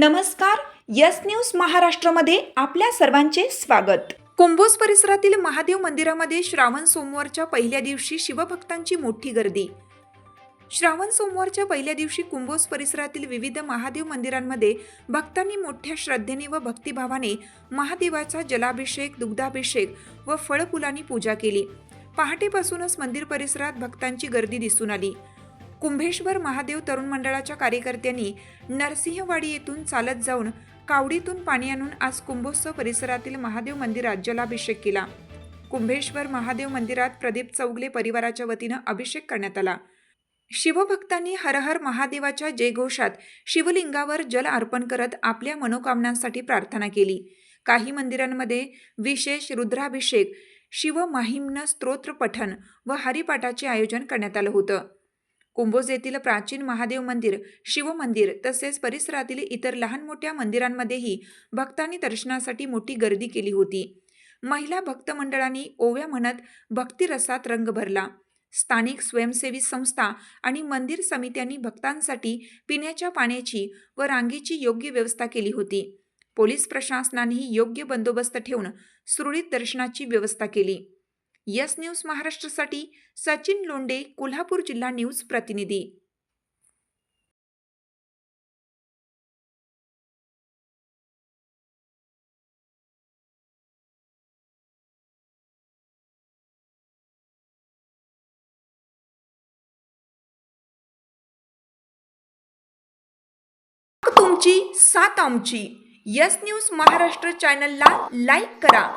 नमस्कार yes news महाराष्ट्रामध्ये आपल्या सर्वांचे स्वागत. कुंभोज परिसरातील महादेव मंदिरामध्ये श्रावण सोमवारच्या पहिल्या दिवशी शिवभक्तांची मोठी गर्दी. श्रावण सोमवारच्या पहिल्या दिवशी कुंभोज परिसरातील विविध महादेव मंदिरांमध्ये भक्तांनी मोठ्या श्रद्धेने व भक्तिभावाने महादेवाचा जलाभिषेक दुग्धाभिषेक व फळफुलांनी पूजा केली. पहाटेपासूनच मंदिर परिसरात भक्तांची गर्दी दिसून आली. कुंभेश्वर महादेव तरुण मंडळाच्या कार्यकर्त्यांनी नरसिंहवाडी येथून चालत जाऊन कावडीतून पाणी आणून आज कुंभोत्सव परिसरातील महादेव मंदिरात जलाभिषेक केला. कुंभेश्वर महादेव मंदिरात प्रदीप चौगले परिवाराच्या वतीनं अभिषेक करण्यात आला. शिवभक्तांनी हरहर महादेवाच्या जयघोषात शिवलिंगावर जल अर्पण करत आपल्या मनोकामनांसाठी प्रार्थना केली. काही मंदिरांमध्ये विशेष रुद्राभिषेक शिवमाहिम्न स्तोत्र पठण व हरिपाठाचे आयोजन करण्यात आलं होतं. कुंभोज येथील प्राचीन महादेव मंदिर शिवमंदिर तसेच परिसरातील इतर लहान मोठ्या मंदिरांमध्येही भक्तांनी दर्शनासाठी मोठी गर्दी केली होती. महिला भक्त मंडळांनी ओव्या म्हणत भक्तिरसात रंग भरला. स्थानिक स्वयंसेवी संस्था आणि मंदिर समित्यांनी भक्तांसाठी पिण्याच्या पाण्याची व रांगेची योग्य व्यवस्था केली होती. पोलीस प्रशासनानेही योग्य बंदोबस्त ठेवून सुरळीत दर्शनाची व्यवस्था केली. यस न्यूज महाराष्ट्रासाठी सचिन लोंडे कोल्हापूर जिल्हा न्यूज प्रतिनिधी. तुमची सात आमची. यस न्यूज महाराष्ट्र चॅनलला लाईक करा.